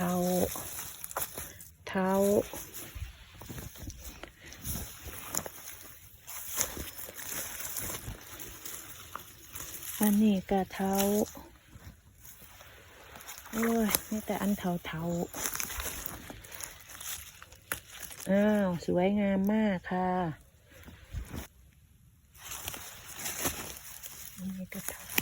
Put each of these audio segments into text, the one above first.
ทาเท้า อันนี้กระเท้า โอ้ยนี่แต่อันเท้าเท้าอ้าว สวยงามมากค่ะอันนี้กระเท้า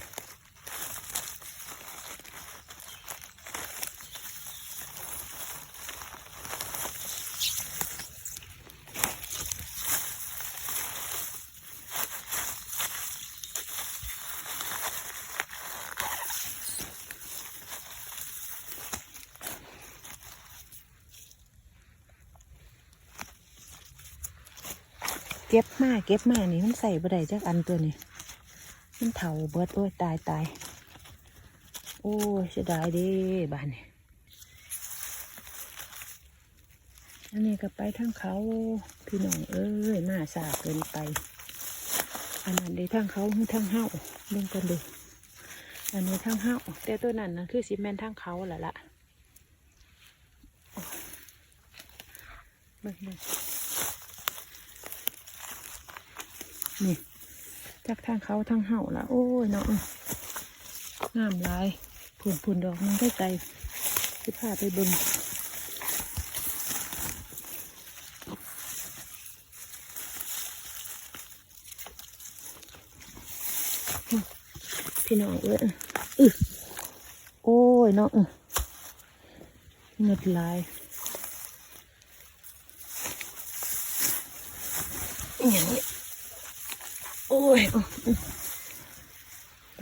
ก็บมาเก็บมานี่มันใส่บ่ได้จักอันตัวนี้มันเถาเบิดโอ้ยตายตายโอ้ยเสียดายเด้บ้านนี่อันนี้ก็ไปทางเขาพี่น้องเอ้ยมาสาเกินไป อันนั้นได้ทางเขาทางเฮาเบิ่งกันดูอันนี้ทางเฮาแต่ตัวนั้นนะคือซีเมนทางเขาแหละละเบิ่งเบิ่ง นี่จากทางเขาทางเห่าละโอ้ยเนาะงามหลายผุนผุนดอกมันได้ไกลสิพาไปเบิ่งพี่น้องเอ้ยอึโอ้ยเนาะอึเงืดหลายอย่างนี้ โอ้ยบ่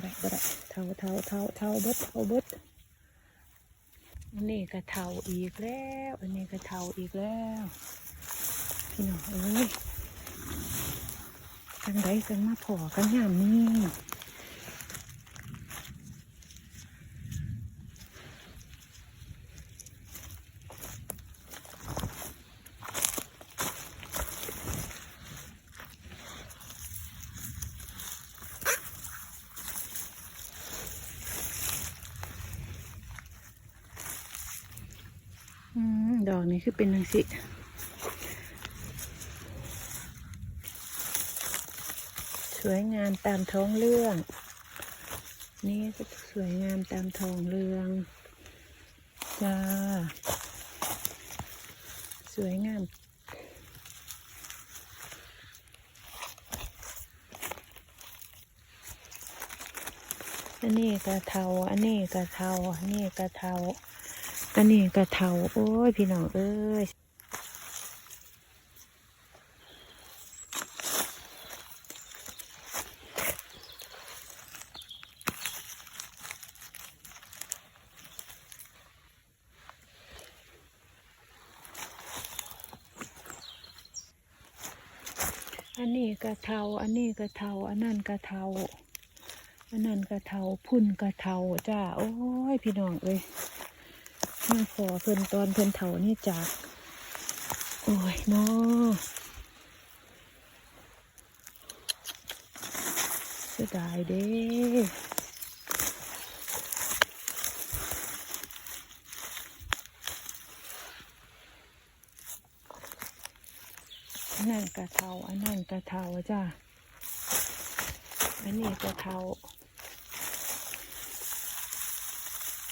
ได้บ่ได้เท่าเท่าเท่าเท่าเบิดเท่าเบิดอันนี้ก็เท่าอีกแล้ว อันนี้ก็เท่าอีกแล้ว พี่น้องเอ้ยจังไดจังมาพอกันยามนี้ อกนี้คือเป็นนังสิสวยงามตามท้องเรื่อง นี่ก็สวยงามตามท้องเรื่องจ้าสวยงามอันนี้กระเทา อันนี้กระเทา อันนี้กระเทา อันนี้กระเทาโอ้ย พี่น้องเอ้ยอันนี้กระเทา อันนี้กระเทา อันนั่นกระเทา อันนั้นกระเทา พุ่นกระเทาจ้า โอ้ย พี่น้องเอ้ย มาขอเพิ่นตอนเพิ่นเถานี่จาก โอ้ยเนาะเสียดายเด้นนั่นกระเทาอันนั่นกระเทาจ้าอันนี้กระเทา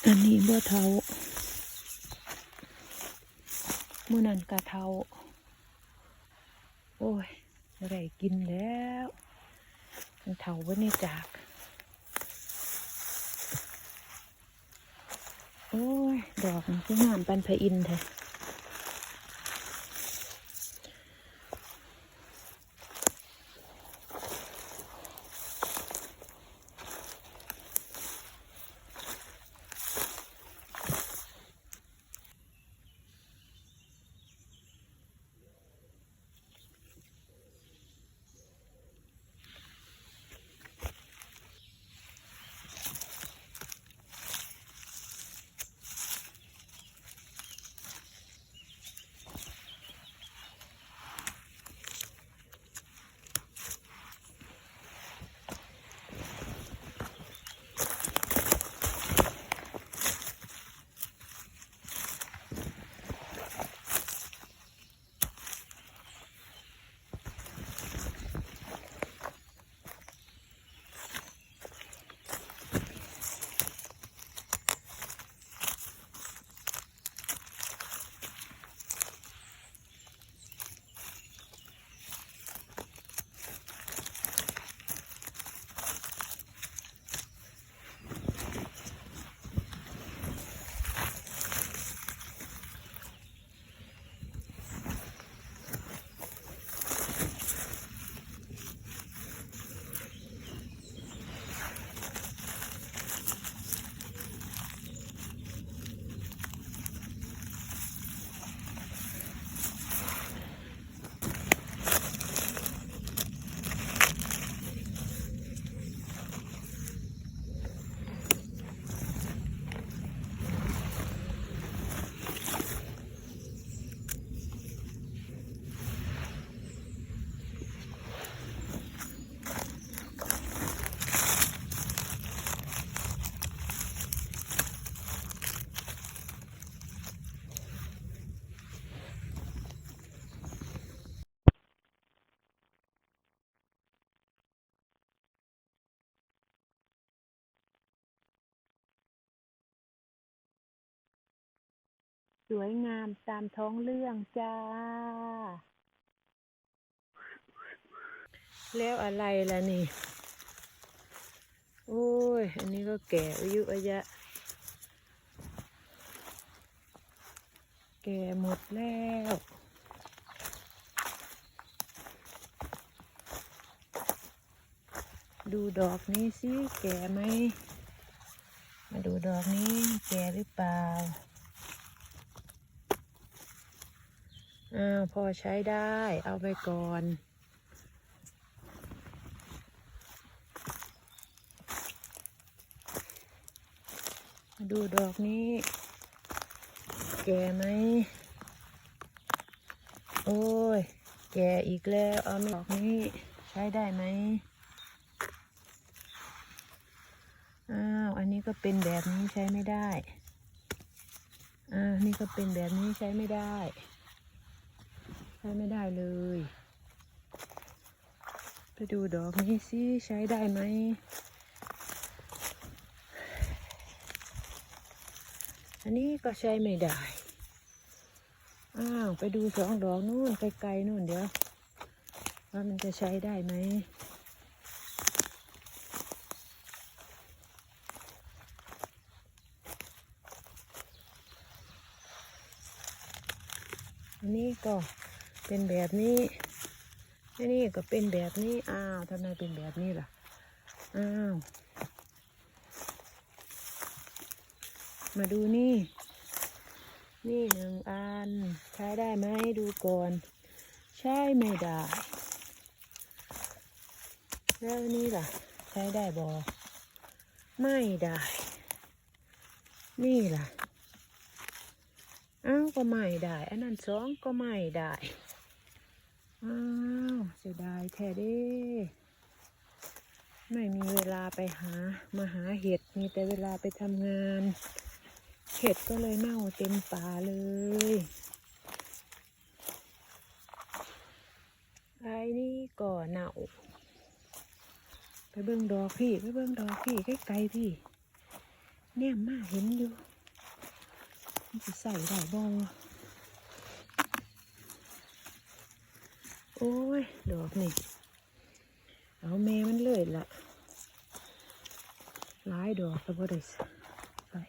อันนี้บ่เทา มื่อนั้นกะเทาโอ้ยอะไรกินแล้วมันเทาไว้ในจาก โอ้ย ดอกมันสวยงามปันพะอินทร์แท้ สวยงามตามท้องเรื่องจ้า แล้วอะไรล่ะนี่ โอ้ย อันนี้ก็แก่อายุอายะ แก่หมดแล้วดูดอกนี้สิแก่ไหม มาดูดอกนี้แก่หรือเปล่า อ้าวพอใช้ได้ เอาไปก่อน ดูดอกนี้ แก่ไหม โอ้ย แก่อีกแล้ว เอาไม่ดอกนี้ใช้ได้ไหม อ้าว อันนี้ก็เป็นแบบนี้ใช้ไม่ได้ อ่า นี่ก็เป็นแบบนี้ใช้ไม่ได้ ช้ไม่ได้เลย ไปดูดอกนี้สิใช้ได้ไหมอันนี้ก็ใช้ไม่ได้ อ้าว ไปดูสองดอกนู่นไกลๆนู่นเดี๋ยว ว่ามันจะใช้ได้ไหม อันนี้ก็ เป็นแบบนี้อันนี้ก็เป็นแบบนี้อ้าวทำไมเป็นแบบนี้ล่ะอ้าวมาดูนี่ นี่หนึ่งอัน ใช้ได้ไหมดูก่อน ใช่ไม่ได้ แล้วนี่ล่ะ ใช้ได้บอไม่ได้ นี่ล่ะอ้าวก็ไม่ได้ อันนั้นสองก็ไม่ได้ อ้าวเสียดาย แท้เด้ไม่มีเวลาไปหามาหาเห็ด มีแต่เวลาไปทำงาน เห็ดก็เลยเน่าเต็มป่าเลยไอ้นี่ก็เน่า ไปเบิ่งดอกพี่ ไปเบิ่งดอกพี่ใกล้ๆพี่เนี่ยมาเห็นอยู่มันจะใส่ได้บ่ อ้ย ดอกนี่ เอาแม่มันเลยละหลายดอกก็บ่ได้ใส่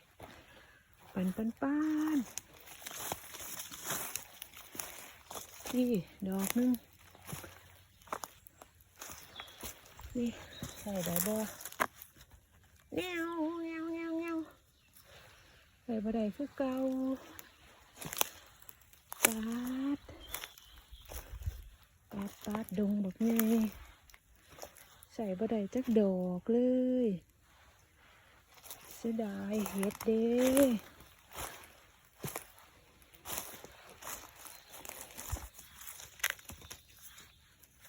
ปันปันปันนี่ ดอกหนึง นี่ ใส่ได้บ่แนวแนวแนวแนวใส่บะไดคือเก่าปาดปา ดดงบักไงใส่บะไดจักดอกเลย เสียดายเห็ดเด้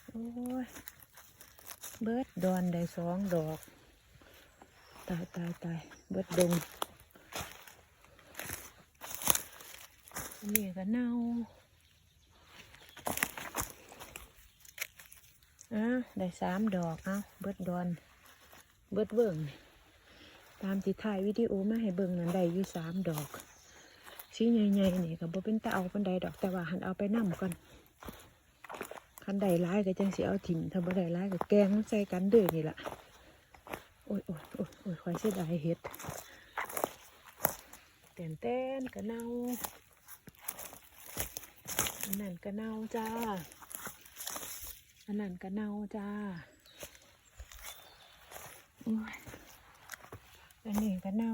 โอ้ย เบิดดอนได้สองดอก ตายตายตายเบิดดงอันนี่ก็เน่า อะได้สามดอกเอาเบิดดอน เบิดเบิ่ง ตามที่ถ่ายวิดีโอมาให้เบิ่งนั้นได้อยู่สามดอกสีใหญ่ๆนี่ก็บ่เป็นตาเอาปันใดดอกแต่ว่าหันเอาไปนํก่อนคันใดร้ายก็จังสิเอาถิ่มถ้าบ่ได้ร้ายก็แกงใส่กันเด้อนี่ล่ะโอ้ยโอ้ยโอ้ยโอ้ยคอยเสียดายเฮ็ดเต้นเต้นๆก็เน่าอันนั้นก็เน่าจ้า อันนั้นก็เน่าจ้าอันนี้ก็เน่า